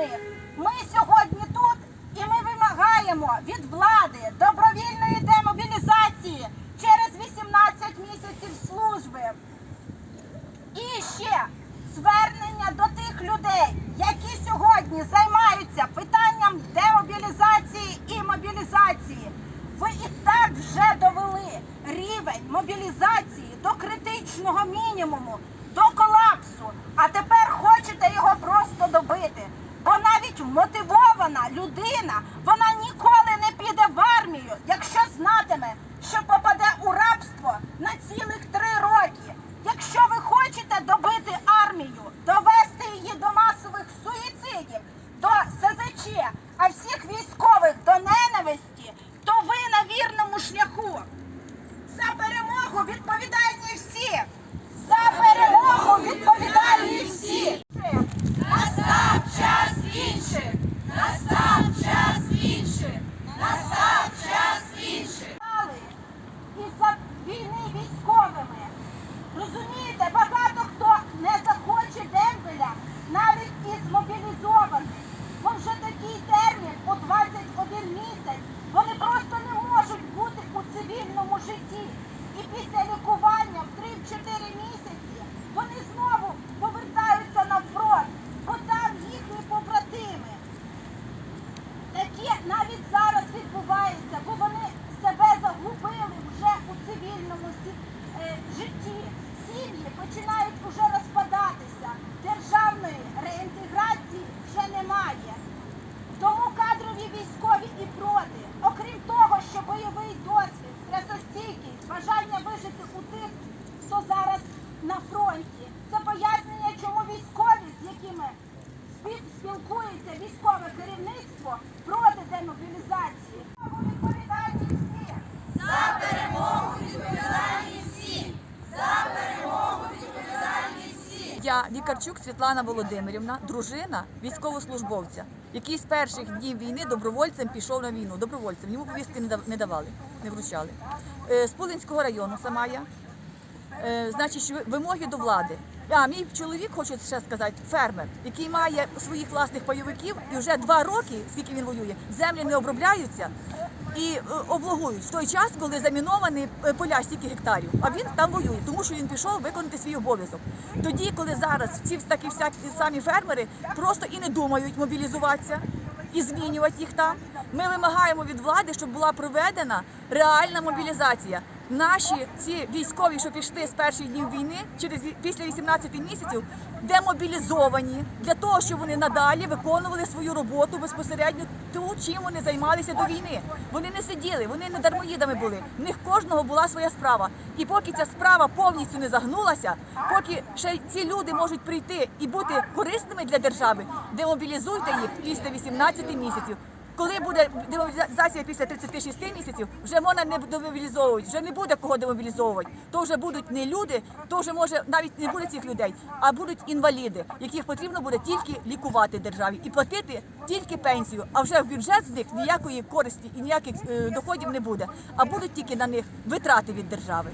них. Ми сьогодні тут і ми вимагаємо від влади добровільної демобілізації через 18 місяців служби. І ще звернення до тих людей, які сьогодні займаються питанням демобілізації і мобілізації. Ви і так вже довели рівень мобілізації до критичного мінімуму, до колапсу. А тепер хочете його просто добити. Навіть мотивована людина, вона ніколи не піде в армію, якщо знатиме, що попаде у рабство на цілих три роки. Якщо ви хочете добити армію, довести її до масових суїцидів, до СЗЧ, а всіх військових до ненависті, то ви на вірному шляху. За перемогу відповідальні всі! За перемогу відповідальні всі! Настав час інших! Настав час інших! Настав час інших! Стали із-за війни військовими. Розумієте, багато хто не захоче дембеля навіть із мобілізованих. Бо вже такий термін у 21 місяць. Вони просто не можуть бути у житті. І після лікування в 3-4 місяці вони знову повертаються на фронт, бо там їхні побратими. Таке навіть зараз відбувається, бо вони себе загубили вже у цивільному е, житті. Сім'ї починають уже розпадатися. Державної реінтеграції вже немає. Тому кадрові військові і проти. Окрім того, що бойовий досвід, стресостійкість, бажання у тих, хто зараз на фронті. Це пояснення, чому військові, з якими спі- спілкується військове керівництво проти демобілізації. Відповідальні всі. За перемогу відповідальні всі! За перемогу відповідальні всі! Я Вікарчук Світлана Володимирівна, дружина військовослужбовця, який з перших днів війни добровольцем пішов на війну. Добровольцем йому повістки не дав- не давали, не вручали. Е, З Пулинського району сама я. Е, Значить, вимоги до влади. А мій чоловік, хочу ще сказати, фермер, який має своїх власних пайовиків, і вже два роки, скільки він воює, землі не обробляються і облагують облогують в той час, коли заміновані е, поля стільки гектарів. А він там воює, тому що він пішов виконати свій обов'язок. Тоді, коли зараз ці такі всякі самі фермери просто і не думають мобілізуватися і змінювати їх там. Ми вимагаємо від влади, щоб була проведена реальна мобілізація. Наші ці військові, що пішли з перших днів війни, через після 18 місяців, демобілізовані для того, щоб вони надалі виконували свою роботу безпосередньо ту, чим вони займалися до війни. Вони не сиділи, вони не дармоїдами були. В них кожного була своя справа. І поки ця справа повністю не загнулася, поки ще ці люди можуть прийти і бути корисними для держави, демобілізуйте їх після 18 місяців. Коли буде демобілізація після 36 місяців, вже можна не демобілізовувати, вже не буде кого демобілізовувати. То вже будуть не люди, то вже може навіть не буде цих людей, а будуть інваліди, яких потрібно буде тільки лікувати державі і платити тільки пенсію. А вже в бюджет з них ніякої користі і ніяких е, доходів не буде, а будуть тільки на них витрати від держави.